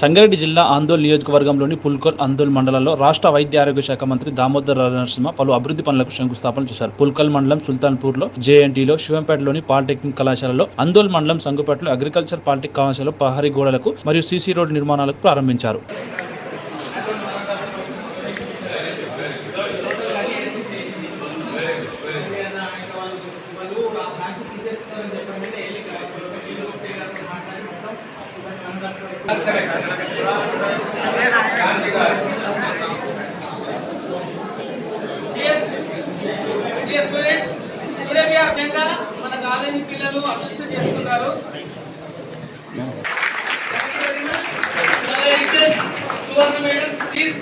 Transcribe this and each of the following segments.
సంగారెడ్డి జిల్లా ఆందోళ్ నియోజకవర్గంలోని పుల్కోల్ ఆందోల్ మండలంలో రాష్ట్ర వైద్య ఆరోగ్య శాఖ మంత్రి దామోదర్ నరసింహ పలు అభివృద్ధి పనులకు శంకుస్థాపన చేశారు. పుల్కల్ మండలం సుల్తాన్పూర్లో జేఎన్టీలో శివంపేటలోని పాలిటెక్నిక్ కళాశాలలో ఆందోల్ మండలం సంగుపేటలో అగ్రికల్చర్ పాలిటెక్ కళాశాలలో ప్రహరీ గోడలకు మరియు సీసీ రోడ్డు నిర్మాణాలకు ప్రారంభించారు. Dear students today we are Janga మన కాలేజీ పిల్లలు అదృష్టం చేసుకున్నారు సువర్ణ మేడం ప్లీజ్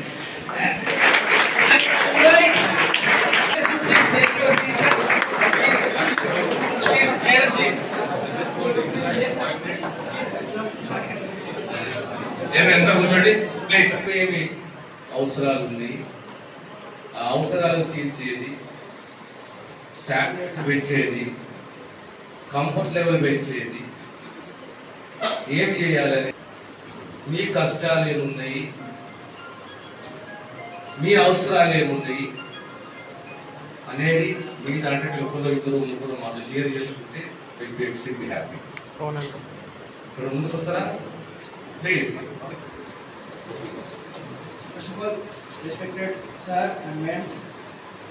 ఏమి ఎంత కూర్చోండి? ప్లీజ్ ఏమి అవసరాలు ఉంది ఆ అవసరాలు తీర్చేది స్టాండర్డ్ పెంచేది కంఫర్ట్ లెవెల్ పెంచేది. ఏం చేయాలని మీ కష్టాలు ఏమున్నాయి? మీ అవసరాలు ఏమున్నాయి? అనేది మీ దాంట్లో ఒకరు ఇద్దరు ముగ్గురు మాతో షేర్ చేసుకుంటే బి ఎక్స్ట్రీమ్లీ హ్యాపీ ఇక్కడ ముందుకు వస్తారా? Please First of all, respected sir and madam,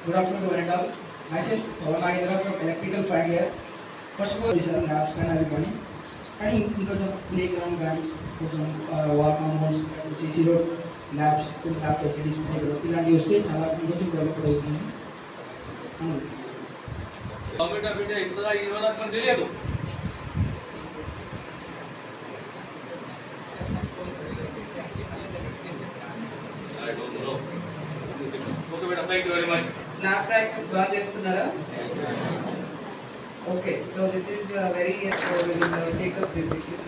good afternoon to one and all. Myself, Pawan Nagendra from Electrical Final Year. First of all sir labs కానీ అవి కానీ కానీ ఇంకొంచెం ప్లే గ్రౌండ్ కానీ కొంచెం wall compounds CC road labs కొంచెం lab facilities play ground ఇలాంటివి వస్తే చాలా ఇంకొంచెం డెవలప్ అవుతుంది అవును. గవర్నమెంట్ ఆఫ్ ఇండియా ఇస్తుందా ఇవ్వదా మనకు తెలియదు Okay, madam, thank you very much. Lab practice బాగా చేస్తున్నారా okay so this is very take up this it is not thank you